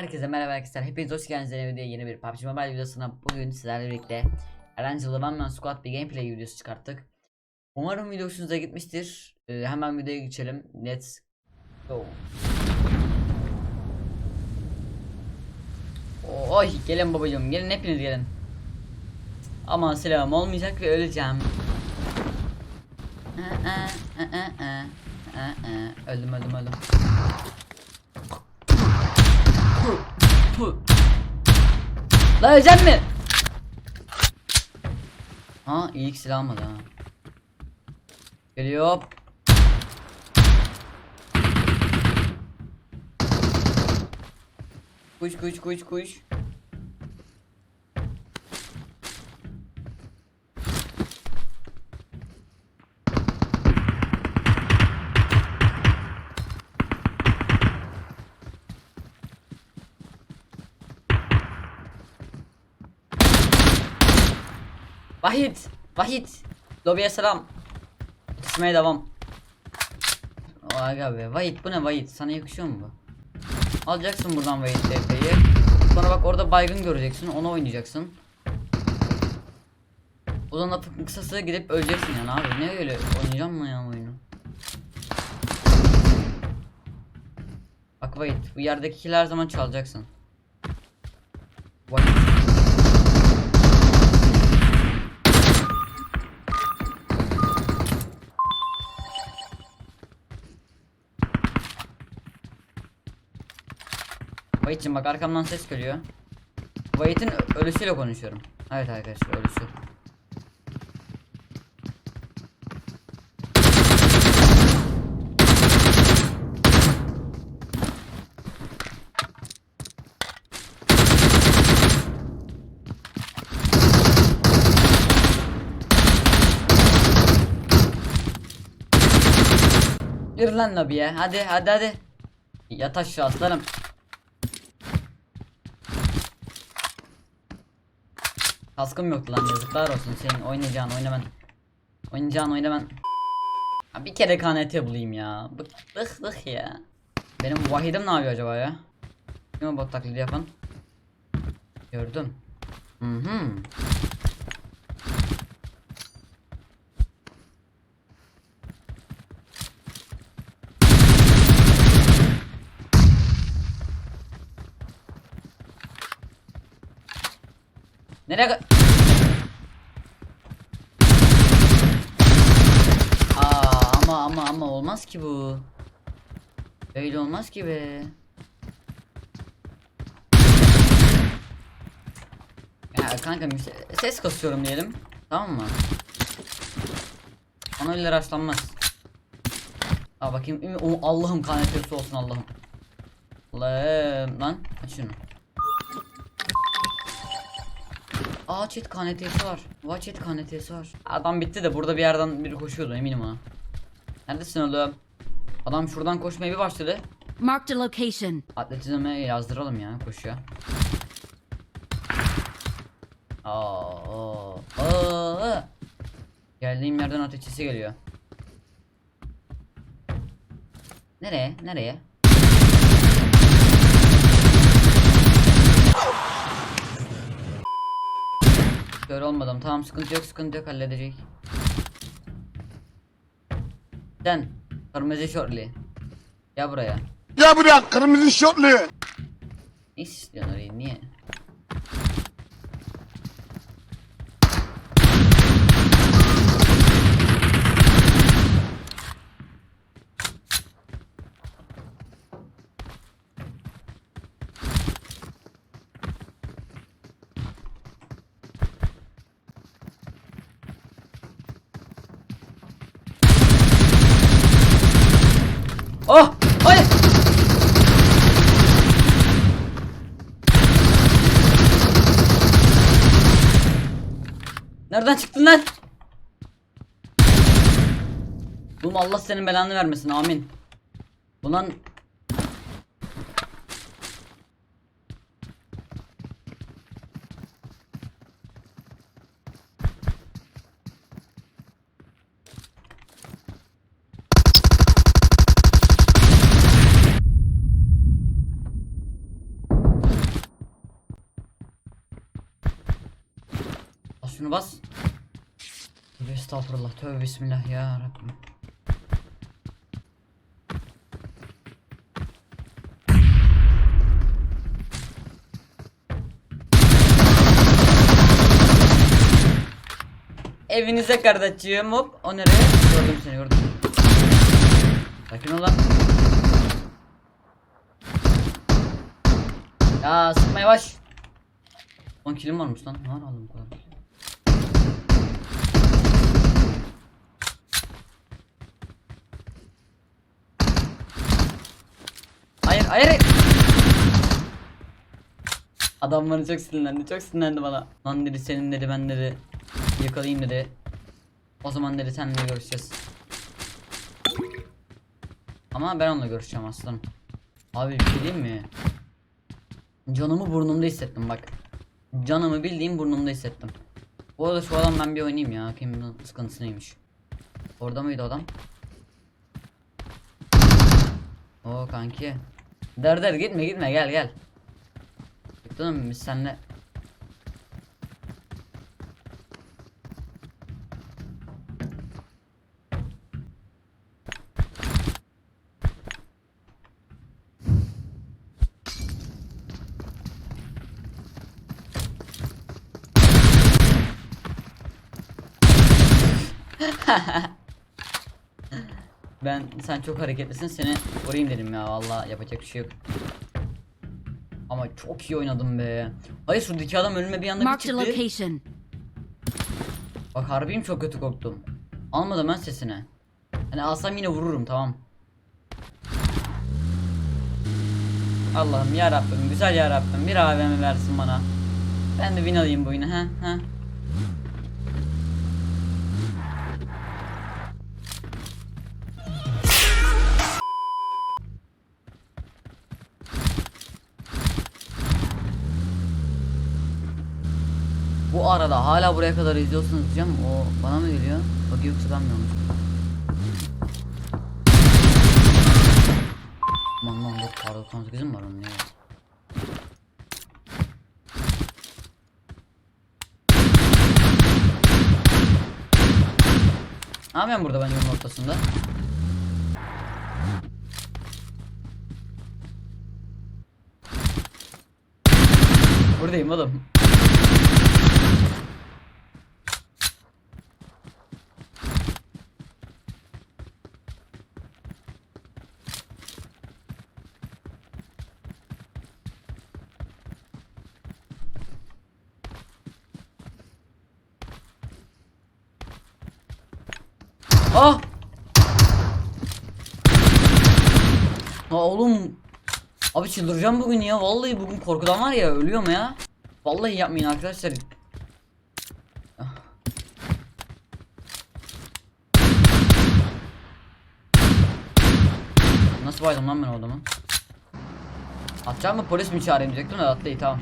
Herkese merhaba arkadaşlar. Hepiniz hoş geldiniz videoya. Yeni bir PUBG Mobile videosuna bugün sizlerle birlikte Erangel One Man Squad bir gameplay videosu çıkarttık. Umarım video hoşunuza gitmiştir. Ee, hemen videoya geçelim. Let's go. Oy gelin babacığım gelin hepiniz gelin. Aman silahım olmayacak ve öleceğim. Aa, aa, aa, aa. Öldüm öldüm öldüm. La ölecek mi? Ha ilk silah almadı ha. Geliyor. Kuş kuş kuş kuş. Vahit. Vahit. Lobiye selam. Tutuşmaya devam. Aga be. Vahit bu ne Vahit? Sana yakışıyor mu bu? Alacaksın buradan Vahit TP'yi. Sonra bak orada baygın göreceksin. Onu oynayacaksın. O zaman lafın kısası gidip öleceksin yani abi. Ne öyle oynayacağım mı ya oyunu? Bak Vahit. Bu yerdeki kill her zaman çalacaksın. Vahit. Vahit'cim bak arkamdan ses geliyor. Vahit'in ölüsüyle konuşuyorum. Evet arkadaşlar ölüsü. Gir lan lobiye hadi hadi hadi. Yat aşağı aslanım. Kaskım yoktu lan yazıklar olsun senin oynayacağın oynaman. Oynayacağın oynaman. Ha, bir kere KNT bulayım ya. Bık bık ya. Benim vahidim ne yapıyor acaba ya? Kim o bot taklidi yapan? Gördüm. Hı hı. Nereye Aa ama ama ama olmaz ki bu. Öyle olmaz ki be. Ya kanka ses kasıyorum diyelim. Tamam mı? Ona öyle rastlanmaz. Aa bakayım. Allah'ım kanetesi olsun Allah'ım. Allah'ım lan aç şunu. Aa chat KNT'si var. Vay chat KNT'si var. Adam bitti de burada bir yerden biri koşuyordu eminim ona. Neredesin oğlum? Adam şuradan koşmaya bir başladı. Marked a location. Atletizme yazdıralım ya koşuya. Aa, aa, aa. Geldiğim yerden ateş sesi geliyor. Nereye? Nereye? Kör olmadım. Tamam sıkıntı yok sıkıntı yok halledecek. Sen kırmızı şortlu. Gel buraya. Ya buraya kırmızı şortlu. Ne istiyorsun orayı niye? Oh! Hayır! Nereden çıktın lan? Oğlum Allah senin belanı vermesin amin. Ulan şunu bas. Tövbe estağfurullah. Tövbe bismillah ya Rabbim. Evinize kardeşciğim hop. O nereye? Gördüm seni gördüm. Sakin ol lan. Ya sıkma yavaş. 10 kilim varmış lan. Ne var aldım bu kadar. Hayır. Adam bana çok sinirlendi. Çok sinirlendi bana. Lan dedi senin dedi ben dedi yakalayayım dedi. O zaman dedi seninle görüşeceğiz. Ama ben onunla görüşeceğim aslanım. Abi bir şey diyeyim mi? Canımı burnumda hissettim bak. Canımı bildiğim burnumda hissettim. Bu arada şu adam ben bir oynayayım ya. Kim bunun sıkıntısı neymiş? Orada mıydı adam? Oo kanki. Der der gitme gitme gel gel. Gittin biz senle. Ben sen çok hareketlisin seni vurayım dedim ya valla yapacak bir şey yok. Ama çok iyi oynadım be. Hayır şuradaki adam önüme bir anda bir Marked a çıktı. Bak harbiyim çok kötü korktum. Almadım ben sesini. Hani alsam yine vururum tamam. Allah'ım ya Rabbim güzel ya Rabbim bir AVM versin bana. Ben de win alayım bu oyunu ha ha. Bu arada hala buraya kadar izliyorsunuz diyeceğim. O bana mı geliyor? Bak yoksa ben mi? Aman aman dur kar 98'im mi var onun ya? Ne yapıyorum burada ben yolun ortasında? Buradayım oğlum. Ah! Ha oğlum. Abi çıldıracağım bugün ya. Vallahi bugün korkudan var ya ölüyorum ya. Vallahi yapmayın arkadaşlar. Ah. Nasıl baydım lan ben o adamı? Atacağım mı polis mi çağırayım diyecektim de iyi tamam.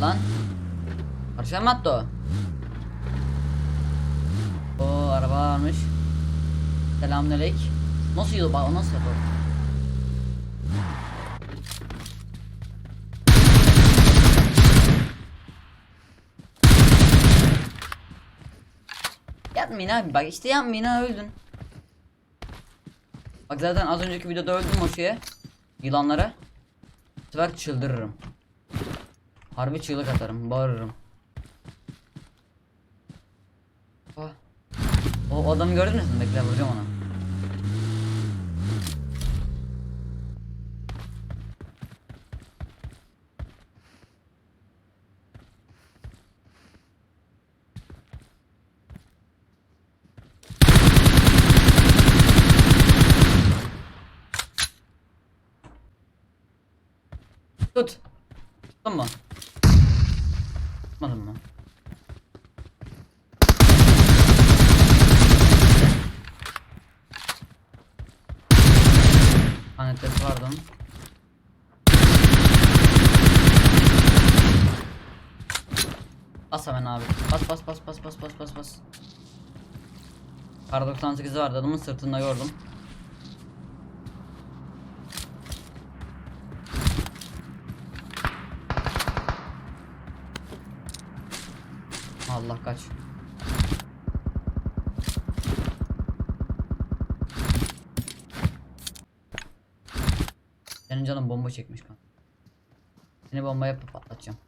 Lan. Arşan mı attı o? Oo araba varmış. Selamünaleyküm. Nasıl yiyor bak o nasıl yapıyor? Yapmayın abi bak işte yapmayın ha öldün. Bak zaten az önceki videoda öldüm o şeye. Yılanlara. Bu sefer çıldırırım. Harbi çığlık atarım, bağırırım. Ah. O, adamı gördünüz mü? Bekle vuracağım ona. Tut. Tuttun Herkes vardı mı? Bas hemen abi. Bas bas bas bas bas bas bas bas. Kar 98 vardı adamın sırtında gördüm. Allah kaç. Senin canın bomba çekmiş kan. Seni bomba yapıp patlatacağım.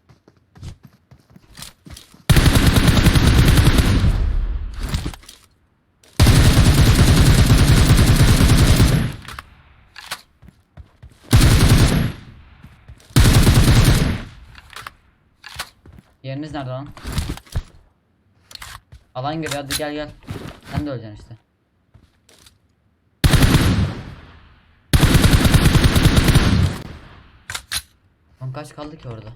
Yeriniz nerede lan? Alan geliyor hadi gel gel. Sen de öleceksin işte. Lan kaç kaldı ki orada?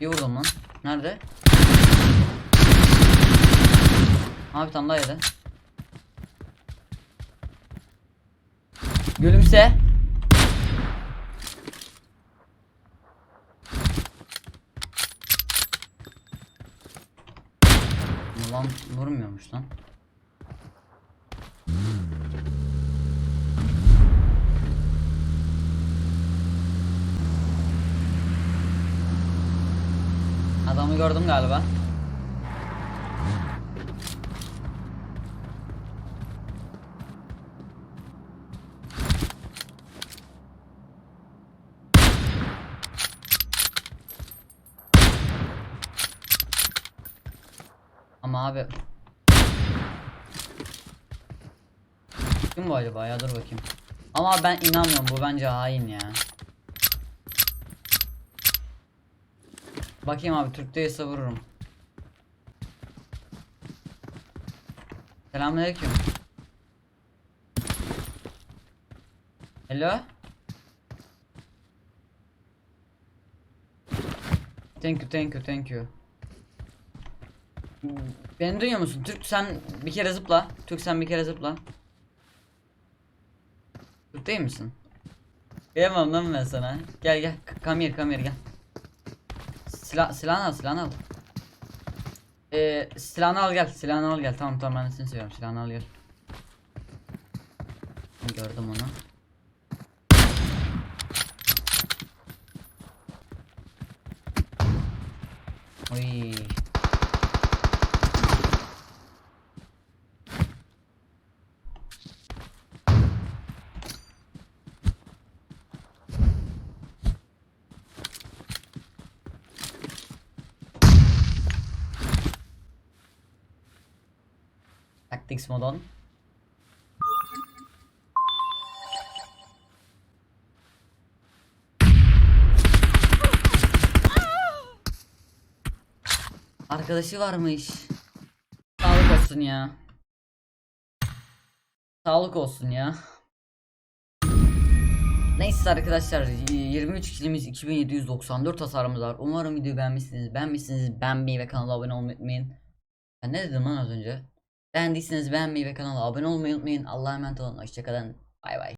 Bir vurdum lan. Nerede? Abi tam daha yedi. Gülümse. Lan vurmuyormuş lan. Adamı gördüm galiba. Ama abi. Kim bu acaba? Ya dur bakayım. Ama ben inanmıyorum. Bu bence hain ya Bakayım abi Türk değilse vururum Selamünaleyküm Hello Thank you thank you thank you Beni duyuyor musun? Türk sen bir kere zıpla. Türk sen bir kere zıpla. Türk değil misin? Kıyamam lan ben sana. Gel gel. Come here, come here, gel. Silah, silahını al, silahını al. Ee, silahını al gel, silahını al gel. Tamam tamam ben seni seviyorum. Silahını al gel. Gördüm onu. Oy. Tactics mod on. Arkadaşı varmış. Sağlık olsun ya. Sağlık olsun ya. Neyse arkadaşlar 23 kilimiz 2794 hasarımız var. Umarım videoyu beğenmişsiniz. Beğenmişsiniz beğenmeyi ve kanala abone olmayı unutmayın. Ben ne dedim lan az önce? Beğendiyseniz beğenmeyi ve kanala abone olmayı unutmayın. Allah'a emanet olun. Hoşçakalın. Bay bay.